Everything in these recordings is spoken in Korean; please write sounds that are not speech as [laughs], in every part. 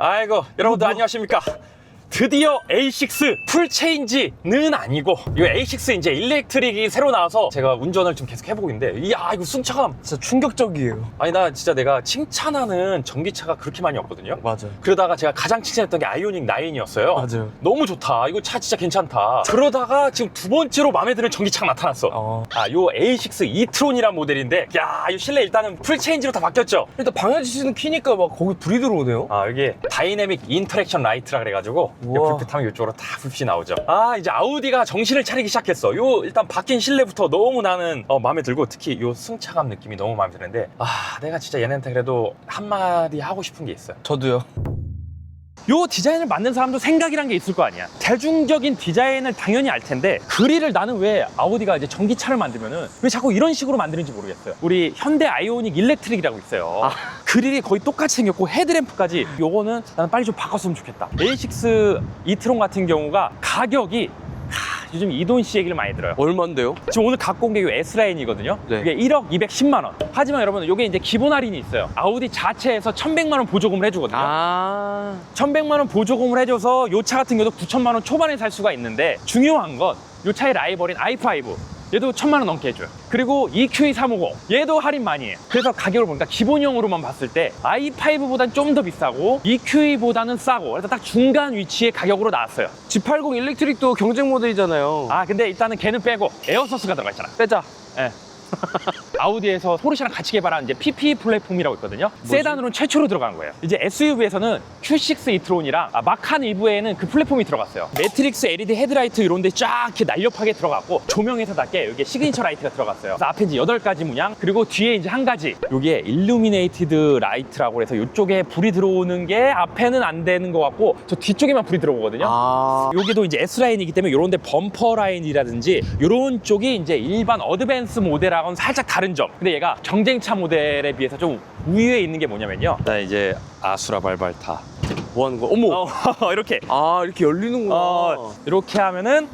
아이고 여러분들 안녕하십니까 드디어 A6 풀 체인지는 아니고 이 A6 이제 일렉트릭이 새로 나와서 제가 운전을 좀 계속 해보고 있는데 이야 이거 승차감 진짜 충격적이에요. 아니 나 진짜 내가 칭찬하는 전기차가 그렇게 많이 없거든요 맞아요. 그러다가 제가 가장 칭찬했던 게 아이오닉 9이었어요 맞아요. 너무 좋다 이거 차 진짜 괜찮다 그러다가 지금 두 번째로 마음에 드는 전기차가 나타났어 어. 아, 요 A6 이트론이란 모델인데, 야, 이 실내 일단은 풀 체인지로 다 바뀌었죠? 일단 방해지시는 키니까 막 거기 불이 들어오네요. 아, 여기 다이내믹 인터랙션 라이트라 그래 가지고, 이 우와. 불빛 하면 이쪽으로 다 불빛이 나오죠. 아, 이제 아우디가 정신을 차리기 시작했어. 요, 일단 바뀐 실내부터 너무 나는, 어, 마음에 들고, 특히 요 승차감 느낌이 너무 마음에 드는데, 아, 내가 진짜 얘네한테 그래도 한마디 하고 싶은 게 있어요. 저도요. 요 디자인을 만든 사람도 생각이란 게 있을 거 아니야. 대중적인 디자인을 당연히 알 텐데 그릴을 나는 왜 아우디가 이제 전기차를 만들면은 왜 자꾸 이런 식으로 만드는지 모르겠어요. 우리 현대 아이오닉 일렉트릭이라고 있어요. 아. 그릴이 거의 똑같이 생겼고 헤드램프까지 요거는 나는 빨리 좀 바꿨으면 좋겠다. A6 이트론 같은 경우가 가격이 하, 요즘 이돈 씨 얘기를 많이 들어요. 얼만데요? 지금 오늘 갖고 온 게 이 S라인이거든요. 네. 이게 1억 210만 원. 하지만 여러분 이게 이제 기본 할인이 있어요. 아우디 자체에서 1,100만 원 보조금을 해주거든요. 아. 1,100만 원 보조금을 해줘서 요 차 같은 경우도 9천만 원 초반에 살 수가 있는데 중요한 건 요 차의 라이벌인 i5 얘도 1,000만 원 넘게 해줘요. 그리고 EQE 350 얘도 할인 많이 해요. 그래서 가격을 보니까 기본형으로만 봤을 때 i5보단 좀 더 비싸고 EQE보다는 싸고 그래서 딱 중간 위치의 가격으로 나왔어요. G80 일렉트릭도 경쟁 모델이잖아요. 아 근데 일단은 걔는 빼고 에어서스가 들어가 있잖아. 빼자. 예. [laughs] 아우디에서 포르쉐랑 같이 개발한 이제 PP 플랫폼이라고 있거든요. 뭐지? 세단으로 최초로 들어간 거예요. 이제 SUV에서는 Q6 이트론이랑 아, 마칸 2부에는 그 플랫폼이 들어갔어요. 매트릭스 LED 헤드라이트 이런 데 쫙 이렇게 날렵하게 들어갔고 조명에서답게 여기에 시그니처 라이트가 들어갔어요. 그래서 앞에 이제 8가지 문양 그리고 뒤에 이제 한 가지 요게 일루미네이티드 라이트라고 해서 이쪽에 불이 들어오는 게 앞에는 안 되는 것 같고 저 뒤쪽에만 불이 들어오거든요. 아. 여기도 이제 S 라인이기 때문에 이런 데 범퍼 라인이라든지 이런 쪽이 이제 일반 어드밴스 모델하고는 살짝 다른 점. 근데 얘가 경쟁차 모델에 비해서 좀 우위에 있는 게 뭐냐면요. 나 이제 아수라 발발타. 뭐 하는 거? 어머. 어, [laughs] 이렇게. 아, 이렇게 열리는구나. 어, 이렇게 하면은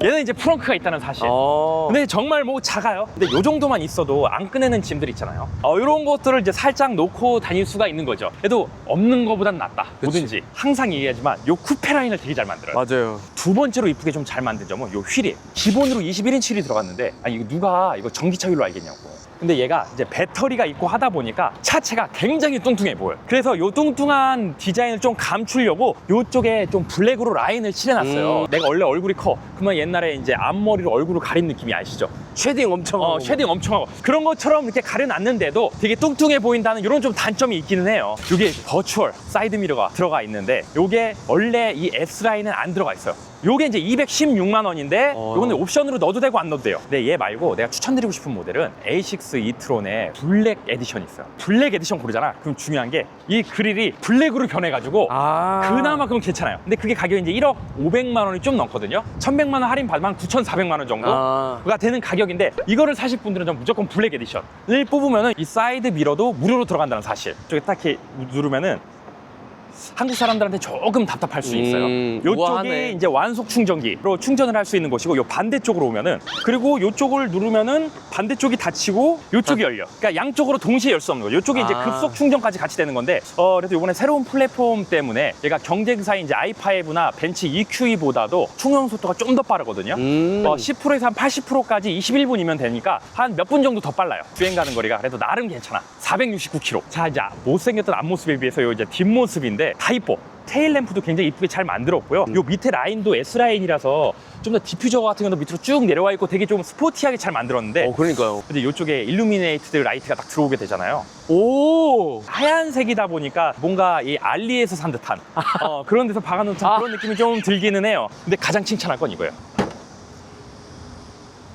얘는 이제 프렁크가 있다는 사실. 아. 근데 정말 뭐 작아요. 근데 요 정도만 있어도 안 꺼내는 짐들 있잖아요. 어, 이런 것들을 이제 살짝 놓고 다닐 수가 있는 거죠. 그래도 없는 거보단 낫다. 그치. 뭐든지. 항상 얘기하지만 요 쿠페 라인을 되게 잘 만들어요. 맞아요. 두 번째로 이쁘게 좀 잘 만든 점은 요 휠이 기본으로 21인치 휠이 들어갔는데 아니 이거 누가 이거 전기차 휠로 알겠냐고 근데 얘가 이제 배터리가 있고 하다 보니까 차체가 굉장히 뚱뚱해 보여요 그래서 요 뚱뚱한 디자인을 좀 감추려고 요쪽에 좀 블랙으로 라인을 칠해놨어요 음. 내가 원래 얼굴이 커 그러면 옛날에 이제 앞머리로 얼굴을 가린 느낌이 아시죠? 쉐딩 엄청. 어, 하고. 쉐딩 엄청 하고 그런 것처럼 이렇게 가려놨는데도 되게 뚱뚱해 보인다는 이런 좀 단점이 있기는 해요. 이게 버추얼 사이드 미러가 들어가 있는데 이게 원래 이 S 라인은 안 들어가 있어요. 요게 이제 216만 원인데 어. 요거는 옵션으로 넣어도 되고 안 넣어도 돼요. 근데 얘 말고 내가 추천드리고 싶은 모델은 A6 이트론의 블랙 에디션이 있어요. 블랙 에디션 고르잖아. 그럼 중요한 게 이 그릴이 블랙으로 변해가지고 아. 그나마 그럼 괜찮아요. 근데 그게 가격이 이제 1억 500만 원이 좀 넘거든요. 1,100만 원 할인 받으면 9,400만 원 정도? 아. 가 되는 가격인데 이거를 사실 분들은 좀 무조건 블랙 에디션을 뽑으면은 이 사이드 미러도 무료로 들어간다는 사실. 저기 딱 이렇게 누르면은 한국 사람들한테 조금 답답할 수 있어요. 음, 요쪽이 우아하네. 이제 완속 충전기로 충전을 할 수 있는 곳이고 요 반대쪽으로 오면은 그리고 요쪽을 누르면은 반대쪽이 닫히고 요쪽이 열려. 그러니까 양쪽으로 동시에 열 수 없는 거죠. 요쪽에 이제 아. 급속 충전까지 같이 되는 건데 어 그래도 이번에 새로운 플랫폼 때문에 얘가 경쟁사인 이제 i5나 벤츠 EQE보다도 충전 속도가 좀 더 빠르거든요. 음. 어, 10%에서 한 80%까지 21분이면 되니까 한 몇 분 정도 더 빨라요. 주행 가는 거리가 그래도 나름 괜찮아. 469km. 자 이제 못생겼던 앞모습에 비해서 요 이제 뒷모습인데 다 이뻐. 테일 램프도 굉장히 이쁘게 잘 만들었고요. 요 밑에 라인도 S 라인이라서 좀 더 디퓨저 같은 경우도 밑으로 쭉 내려와 있고 되게 좀 스포티하게 잘 만들었는데 어, 그러니까요. 근데 이쪽에 일루미네이트드 라이트가 딱 들어오게 되잖아요. 오. 하얀색이다 보니까 뭔가 이 알리에서 산 듯한 어, 그런 데서 박아놓은 듯한 아. 그런 느낌이 좀 들기는 해요. 근데 가장 칭찬할 건 이거예요.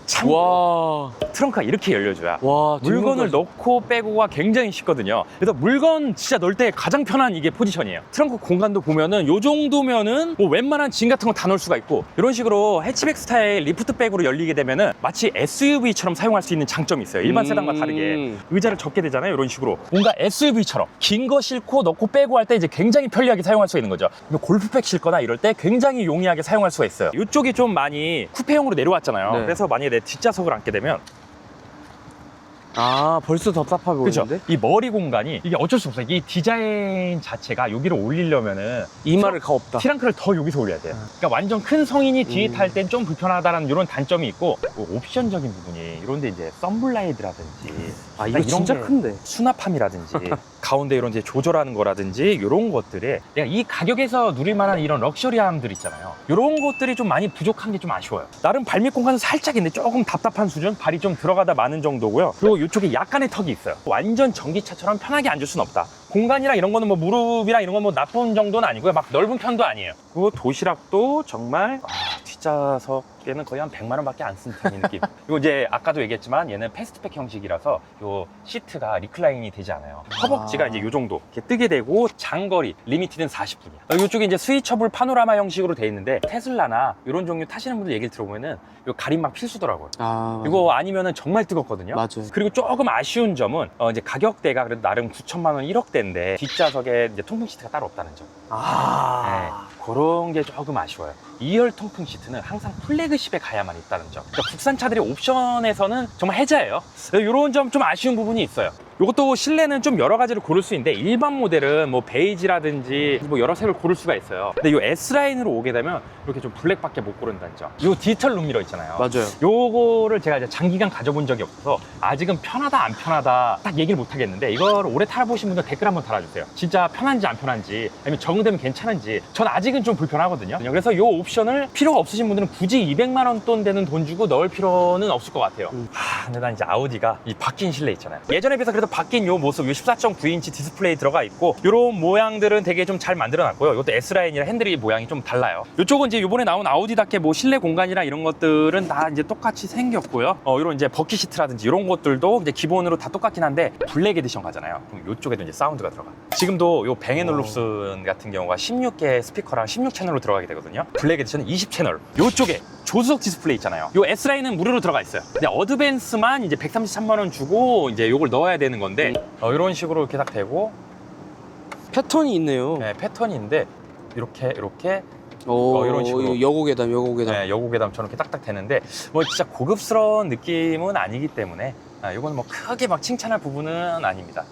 참 와. 트렁크가 이렇게 열려줘야 와. 물건을 뒷문까지. 넣고 빼고가 굉장히 쉽거든요. 그래서 물건 진짜 넣을 때 가장 편한 이게 포지션이에요. 트렁크 공간도 보면은 요 정도면은 뭐 웬만한 짐 같은 거 다 넣을 수가 있고 이런 식으로 해치백 스타일 리프트백으로 열리게 되면은 마치 SUV처럼 사용할 수 있는 장점이 있어요. 일반 음. 세단과 다르게 의자를 접게 되잖아요. 이런 식으로 뭔가 SUV처럼 긴 거 싣고 넣고 빼고 할 때 이제 굉장히 편리하게 사용할 수가 있는 거죠. 그러면 골프백 싣거나 이럴 때 굉장히 용이하게 사용할 수가 있어요. 이쪽이 좀 많이 쿠페형으로 내려왔잖아요. 네. 그래서 만약에 내 뒷좌석을 앉게 되면 아 벌써 답답해 그죠? 보이는데? 이 머리 공간이 이게 어쩔 수 없어요. 이 디자인 자체가 여기를 올리려면은 이마를 가 없다. 트렁크를 더 여기서 올려야 돼요. 그러니까 완전 큰 성인이 뒤에 음. 탈 땐 좀 불편하다는 이런 단점이 있고 뭐 옵션적인 부분이 이런데 이제 썬블라이드라든지 아 이거 이런 진짜 게- 큰데. 수납함이라든지 [laughs] 가운데 이런 이제 조절하는 거라든지 이런 것들이 내가 이 가격에서 누릴 만한 이런 럭셔리함들 있잖아요. 이런 것들이 좀 많이 부족한 게 좀 아쉬워요. 나름 발밑 공간은 살짝 있는데 조금 답답한 수준, 발이 좀 들어가다 마는 정도고요. 그리고 이쪽에 약간의 턱이 있어요. 완전 전기차처럼 편하게 앉을 수는 없다. 공간이랑 이런 거는 뭐 무릎이랑 이런 건 뭐 나쁜 정도는 아니고요. 막 넓은 편도 아니에요. 그리고 도시락도 정말 아, 뒷좌석에는 거의 한 100만 원밖에 안쓴이 느낌. [laughs] 그리고 이제 아까도 얘기했지만 얘는 패스트백 형식이라서 요 시트가 리클라인이 되지 않아요. 허벅지가 아. 이제 요 정도 이렇게 뜨게 되고 장거리 리미티드는 40분이야. 이쪽에 이제 스위처블 파노라마 형식으로 돼 있는데 테슬라나 이런 종류 타시는 분들 얘기를 들어보면은 요 가림막 필수더라고요. 아 이거 아니면은 정말 뜨겁거든요. 맞아요. 그리고 조금 아쉬운 점은 어 이제 가격대가 그래도 나름 9천만 원 1억대 인데 뒷좌석에 이제 통풍 시트가 따로 없다는 점. 아 네, 그런 게 조금 아쉬워요. 2열 통풍 시트는 항상 플래그십에 가야만 있다는 점. 그러니까 국산 차들의 옵션에서는 정말 해자예요. 이런 점 좀 아쉬운 부분이 있어요. 이것도 실내는 좀 여러 가지를 고를 수 있는데 일반 모델은 뭐 베이지라든지 뭐 여러 색을 고를 수가 있어요. 근데 이 S 라인으로 오게 되면 이렇게 좀 블랙밖에 못 고른다는 점. 이 디지털 룸미러 있잖아요. 맞아요. 요거를 제가 이제 장기간 가져본 적이 없어서 아직은 편하다 안 편하다 딱 얘기를 못 하겠는데 이걸 오래 타보신 분들 댓글 한번 달아주세요. 진짜 편한지 안 편한지 아니면 적응 되면 괜찮은지 전 아직은 좀 불편하거든요. 그래서 요 옵션을 필요가 없으신 분들은 굳이 200만 원 돈 되는 돈 주고 넣을 필요는 없을 것 같아요. 음. 하, 근데 난 이제 아우디가 이 바뀐 실내 있잖아요. 예전에 비해서 그래도 바뀐 요 모습, 요 14.9인치 디스플레이 들어가 있고 요런 모양들은 되게 좀 잘 만들어 놨고요. 이것도 S라인이랑 핸들이 모양이 좀 달라요. 이쪽은 이제 요번에 나온 아우디답게 뭐 실내 공간이랑 이런 것들은 다 이제 똑같이 생겼고요. 어, 요런 이제 버킷 시트라든지 이런 것들도 이제 기본으로 다 똑같긴 한데 블랙 에디션 가잖아요. 그럼 요쪽에도 이제 사운드가 들어가. 지금도 요 뱅앤올룹슨 같은 경우가 16개 스피커랑 16채널로 들어가게 되거든요. 블랙 에디션은 20채널. 요쪽에 조수석 디스플레이 있잖아요. 요 S라인은 무료로 들어가 있어요. 근데 어드밴스만 이제 133만 원 주고 이제 요걸 넣어야 되는 건데 어, 이런 식으로 이렇게 딱 되고 패턴이 있네요. 네, 패턴인데 이렇게 이렇게 오, 어, 이런 식으로. 여고계단, 여고계단. 네, 여고계담처럼 이렇게 딱딱 되는데 뭐 진짜 고급스러운 느낌은 아니기 때문에 아, 이건 뭐 크게 막 칭찬할 부분은 아닙니다.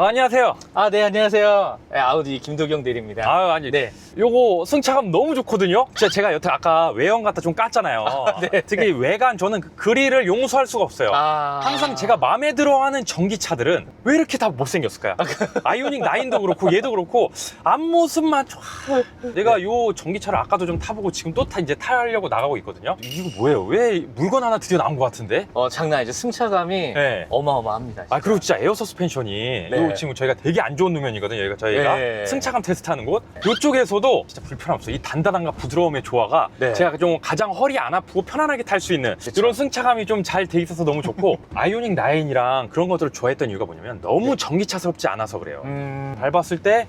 어, 안녕하세요. 아, 네, 안녕하세요. 네, 아우디 김도경 대리입니다. 아, 아니, 네. 요거 승차감 너무 좋거든요. 진짜 제가 여태 아까 외형 갖다 좀 깠잖아요. 네. 특히 외관 저는 그 그릴을 용서할 수가 없어요. 아. 항상 제가 마음에 들어하는 전기차들은 왜 이렇게 다 못생겼을까요? 아이오닉 9도 그렇고 얘도 그렇고 앞모습만 좋아. 내가 요 전기차를 아까도 좀 타보고 지금 또 타, 이제 타려고 나가고 있거든요. 이거 뭐예요? 왜 물건 하나 드디어 나온 것 같은데? 어, 장난 아니죠. 승차감이 네. 어마어마합니다. 아 그리고 진짜 에어 서스펜션이 네. 요 지금 저희가 되게 안 좋은 노면이거든요. 여기가 저희가 네. 승차감 테스트하는 곳. 이쪽에서도 진짜 불편 없어요. 이 단단함과 부드러움의 조화가 네. 제가 좀 가장 허리 안 아프고 편안하게 탈 수 있는 그쵸. 이런 승차감이 좀 잘 돼 있어서 너무 좋고 [laughs] 아이오닉 9이랑 그런 것들을 좋아했던 이유가 뭐냐면 너무 전기차스럽지 않아서 그래요. 음. 밟았을 때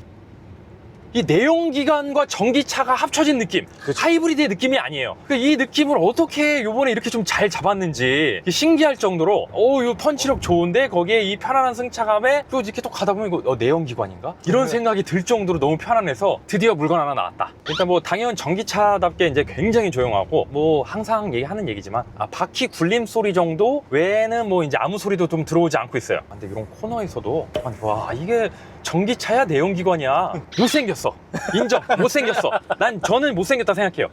이 내연기관과 전기차가 합쳐진 느낌 하이브리드의 느낌이 아니에요 그이 느낌을 어떻게 요번에 이렇게 좀 잘 잡았는지 신기할 정도로 오이 펀치력 좋은데 거기에 이 편안한 승차감에 또 이렇게 또 가다 보면 이거 어, 내연기관인가? 이런 네. 생각이 들 정도로 너무 편안해서 드디어 물건 하나 나왔다 일단 뭐 당연 전기차답게 이제 굉장히 조용하고 뭐 항상 얘기하는 얘기지만 아, 바퀴 굴림 소리 정도 외에는 뭐 이제 아무 소리도 좀 들어오지 않고 있어요 아, 근데 이런 코너에서도 아니, 와 이게 전기차야 내연기관이야. [laughs] 못생겼어. 인정. 못생겼어. 난 저는 못생겼다 생각해요.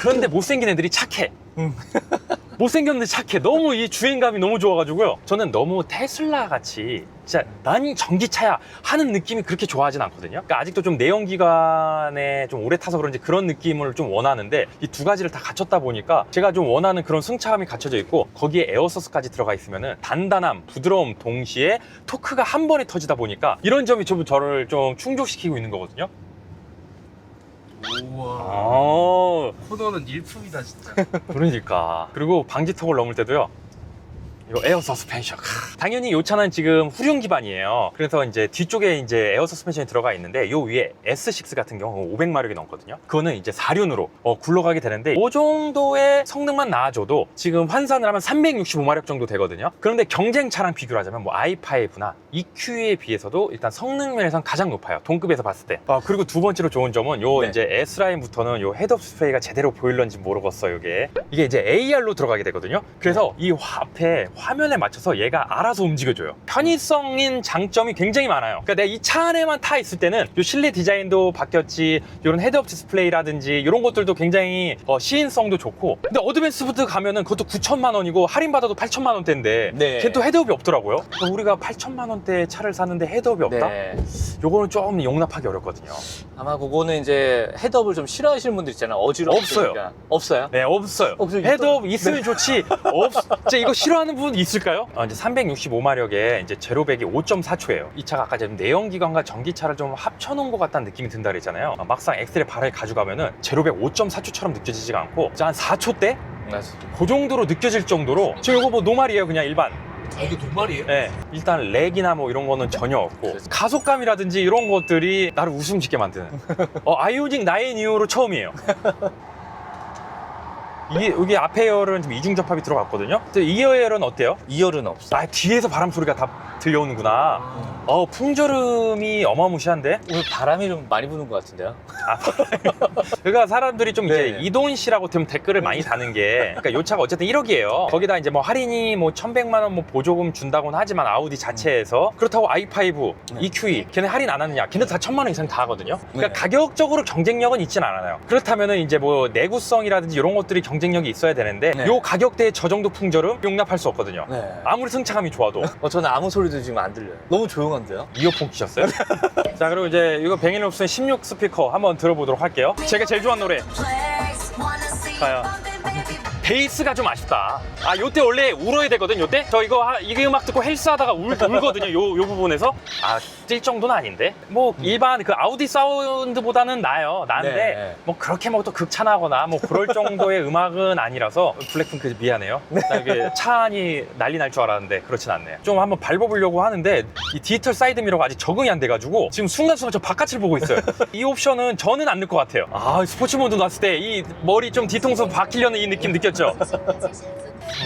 그런데 못생긴 애들이 착해 못생겼는데 착해. 너무 이 주행감이 너무 좋아가지고요. 저는 너무 테슬라 같이 진짜 난 전기차야 하는 느낌이 그렇게 좋아하진 않거든요. 그러니까 아직도 좀 내연 기관에 좀 오래 타서 그런지 그런 느낌을 좀 원하는데 이 두 가지를 다 갖췄다 보니까 제가 좀 원하는 그런 승차감이 갖춰져 있고 거기에 에어서스까지 들어가 있으면은 단단함 부드러움 동시에 토크가 한 번에 터지다 보니까 이런 점이 좀 저를 좀 충족시키고 있는 거거든요 우와. 아 코너는 일품이다, 진짜. [laughs] 그러니까 그리고 방지턱을 넘을 때도요 이거 에어 서스펜션. 크, 당연히 이 차는 지금 후륜 기반이에요. 그래서 이제 뒤쪽에 이제 에어 서스펜션이 들어가 있는데 요 위에 S6 같은 경우 500마력이 넘거든요. 그거는 이제 4륜으로 어, 굴러가게 되는데 이 정도의 성능만 나아져도 지금 환산을 하면 365마력 정도 되거든요. 그런데 경쟁차랑 비교를 하자면 뭐 i5나 EQ에 비해서도 일단 성능 면에선 가장 높아요. 동급에서 봤을 때. 아, 그리고 두 번째로 좋은 점은 요 네. 이제 S라인부터는 요 헤드업 스프레이가 제대로 보일런지 모르겠어요 이게. 이게 이제 AR로 들어가게 되거든요. 그래서 이 화- 앞에 화면에 맞춰서 얘가 알아서 움직여줘요. 편의성인 장점이 굉장히 많아요. 그러니까 내가 이 차 안에만 타 있을 때는 이 실내 디자인도 바뀌었지, 이런 헤드업 디스플레이라든지 이런 것들도 굉장히 어, 시인성도 좋고. 근데 어드밴스부터 가면은 그것도 9천만 원이고 할인 받아도 8천만 원대인데 네. 걔 또 헤드업이 없더라고요. 그러니까 우리가 8천만 원대 차를 사는데 헤드업이 없다? 네. 요거는 좀 용납하기 어렵거든요. 아마 그거는 이제 헤드업을 좀 싫어하시는 분들 있잖아요. 어지럽으니까. 없어요. 네, 없어요. 어, 그래서 헤드업 있으면 좋지. 없, 진짜 이거 싫어하는 분 있을까요? 어, 이제 365마력에 이제 제로백이 5.4초예요. 이 차가 아까 내연기관과 전기차를 좀 합쳐놓은 것 같다는 느낌이 든다 그랬잖아요. 어, 막상 엑셀에 발을 가져가면은 제로백 5.4초처럼 느껴지지가 않고 한 4초대? 맞습니다. 그 정도로 느껴질 정도로 지금 이거 뭐 노말이에요. 그냥 일반. 아, 이게 노말이에요? 네, 일단 렉이나 뭐 이런 거는 전혀 없고. 가속감이라든지 이런 것들이 나를 웃음 짓게 만드는 [laughs] 어, 아이오닉 9 이후로 처음이에요 이게 여기 앞에 에어는 좀 이중 접합이 들어갔거든요 근데 이 에어는 어때요? 2열은 없어. 아 뒤에서 바람 소리가 다 들려오는구나 어 풍절음이 어마무시한데 오늘 바람이 좀 많이 부는 것 같은데요? [laughs] 그러니까 사람들이 좀 이제 네. 이돈 씨라고 좀 댓글을 많이 다는 게 그러니까 요 차가 어쨌든 1억이에요. 거기다 이제 뭐 할인이 뭐 1,100만 원 뭐 보조금 준다고는 하지만 아우디 자체에서 그렇다고 i5, 네. EQE 걔네 할인 안 하느냐? 걔네 다 1,000만 원 이상 다 하거든요. 그러니까 네. 가격적으로 경쟁력은 있진 않아요. 그렇다면은 이제 뭐 내구성이라든지 이런 것들이 경 쟁력이 있어야 되는데 네. 요 가격대에 저 정도 풍절음 용납할 수 없거든요. 네. 아무리 승차감이 좋아도 [laughs] 어, 저는 아무 소리도 지금 안 들려요. 너무 조용한데요? 이어폰 끼셨어요? [laughs] 자 그리고 이제 이거 뱅앤옵슨 16 스피커 한번 들어보도록 할게요. 제가 제일 좋아하는 노래 가요. 베이스가 좀 아쉽다. 아, 요때 원래 울어야 되거든, 요때? 저 이거, 하- 이게 음악 듣고 헬스 하다가 울, 울거든요, 요, 요 부분에서. 아, 뛸 정도는 아닌데? 뭐, 일반 그 아우디 사운드보다는 나아요. 나은데, 네. 뭐, 그렇게 뭐 또 극찬하거나 뭐, 그럴 정도의 [laughs] 음악은 아니라서, 블랙핑크 미안해요. 나 이게 차 안이 난리 날 줄 알았는데, 그렇진 않네요. 좀 한번 밟아보려고 하는데, 이 디지털 사이드 미러가 아직 적응이 안 돼가지고, 지금 순간순간 저 바깥을 보고 있어요. 이 옵션은 저는 안 넣을 것 같아요. 아, 스포츠 모드 놨을 때, 이 머리 좀 뒤통수 박히려는 이 느낌 느 꼈죠?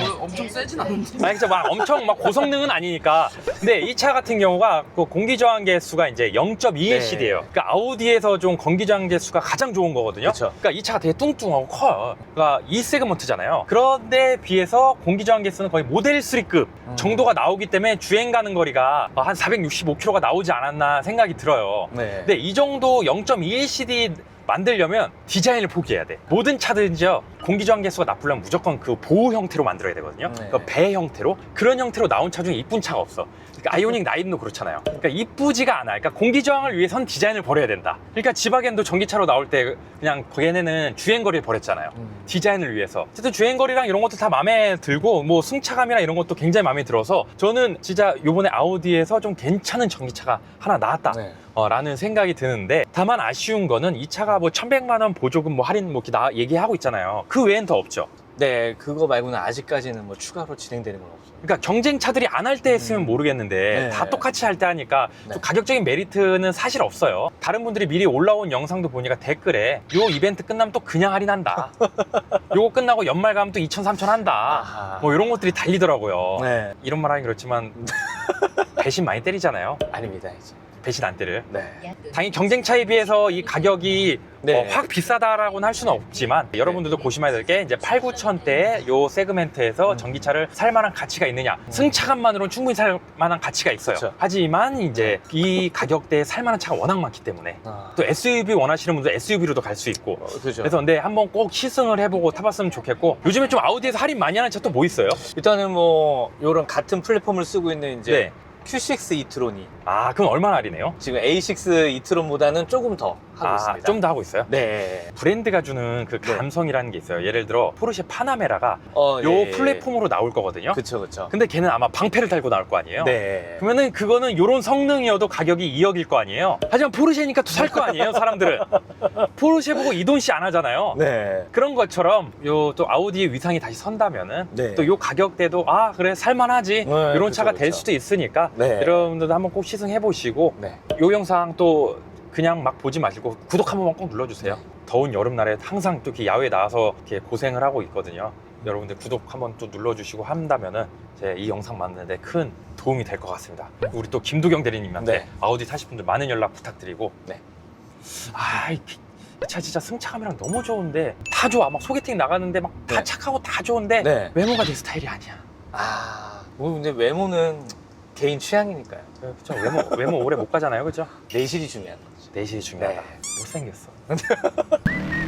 어, 엄청 세진 않은데. 아니, 진짜 막 엄청 막 고성능은 아니니까. 근데 이 차 같은 경우가 그 공기 저항 개수가 이제 0.2LCD예요. 네. 그러니까 아우디에서 좀 공기 저항 개수가 가장 좋은 거거든요. 그쵸. 그러니까 이 차가 되게 뚱뚱하고 커요. 그러니까 E 세그먼트잖아요. 그런데 비해서 공기 저항 개수는 거의 모델 3급 음. 정도가 나오기 때문에 주행 가는 거리가 한 465km가 나오지 않았나 생각이 들어요. 네. 근데 이 정도 0.2LCD 만들려면 디자인을 포기해야 돼. 모든 차들은요 공기저항 개수가 나쁘려면 무조건 그 보호 형태로 만들어야 되거든요. 네. 그 배 형태로 그런 형태로 나온 차 중에 이쁜 차가 없어. 그러니까 아이오닉 9도 그렇잖아요. 그러니까 이쁘지가 않아. 그러니까 공기 저항을 위해선 디자인을 버려야 된다. 그러니까 지바겐도 전기차로 나올 때 그냥 걔네는 주행거리를 버렸잖아요. 음. 디자인을 위해서. 어쨌든 주행거리랑 이런 것도 다 마음에 들고 뭐 승차감이나 이런 것도 굉장히 마음에 들어서 저는 진짜 요번에 아우디에서 좀 괜찮은 전기차가 하나 나왔다. 네. 어, 라는 생각이 드는데 다만 아쉬운 거는 이 차가 뭐 1100만 원 보조금 뭐 할인 뭐 이렇게 나 얘기하고 있잖아요. 그 외엔 더 없죠. 네, 그거 말고는 아직까지는 뭐 추가로 진행되는 건 없어요. 그러니까 경쟁 차들이 안 할 때 했으면 음. 모르겠는데 네. 다 똑같이 할 때 하니까 네. 좀 가격적인 메리트는 사실 없어요. 다른 분들이 미리 올라온 영상도 보니까 댓글에 요 이벤트 끝나면 또 그냥 할인한다. [laughs] 요거 끝나고 연말 가면 또 2천 3천 한다. 아하. 뭐 이런 것들이 달리더라고요. 네. 이런 말 하긴 그렇지만 [laughs] 배신 많이 때리잖아요. 아닙니다, 이제. 배신 안 때려요. 네. 당연히 경쟁차에 비해서 이 가격이 네. 어, 확 비싸다라고는 할 수는 없지만 여러분들도 보시면 될게 이제 8, 9천대의 요 세그멘트에서 음. 전기차를 살 만한 가치가 있느냐 승차감만으로는 충분히 살 만한 가치가 있어요 그쵸. 하지만 이제 이 가격대에 살 만한 차가 워낙 많기 때문에 아. 또 SUV 원하시는 분들 SUV로도 갈 수 있고 어, 그죠. 그래서 근데 한번 꼭 시승을 해보고 타봤으면 좋겠고 요즘에 좀 아우디에서 할인 많이 하는 차 또 뭐 있어요? 일단은 뭐, 요런 같은 플랫폼을 쓰고 있는 이제 네. Q6 이트론이 아 그럼 얼마나 할인해요? 지금 A6 이트론보다는 조금 더 하고 아 있습니다. 좀 더 하고 있어요? 네. 브랜드가 주는 그 네. 감성이라는 게 있어요 예를 들어 포르쉐 파나메라가 어, 요 예, 예. 플랫폼으로 나올 거거든요 그쵸, 그쵸. 근데 걔는 아마 방패를 달고 나올 거 아니에요? 네. 그러면은 그거는 요런 성능이어도 가격이 2억일 거 아니에요? 하지만 포르쉐니까 또 살 거 아니에요, 사람들은? [laughs] 포르쉐 보고 이돈 씨 안 하잖아요. 네. 그런 것처럼 요 또 아우디의 위상이 다시 선다면은 네. 또 요 가격대도 아 그래 살만하지 네, 이런 그쵸, 차가 될 그쵸. 수도 있으니까 네. 여러분들도 한번 꼭 시 승해 보시고 네. 요 영상 또 그냥 막 보지 마시고 구독 한 번만 꼭 눌러주세요. 네. 더운 여름날에 항상 또 이렇게 야외에 나와서 이렇게 고생을 하고 있거든요. 여러분들 구독 한번 또 눌러주시고 한다면은 제 이 영상 만드는데 큰 도움이 될 것 같습니다. 우리 또 김도경 대리님한테 네. 아우디 타실 분들 많은 연락 부탁드리고. 네. 아, 이차 진짜 승차감이랑 너무 좋은데 다 좋아. 막 소개팅 나가는데 막다 네. 착하고 다 좋은데 네. 외모가 내 스타일이 아니야. 아. 뭐 근데 외모는 개인 취향이니까요. 그렇죠. 외모 외모 오래 못 가잖아요, 그렇죠? 내실이 [laughs] 중요한 거지. 내실이 중요하다. 네. 못생겼어. [laughs]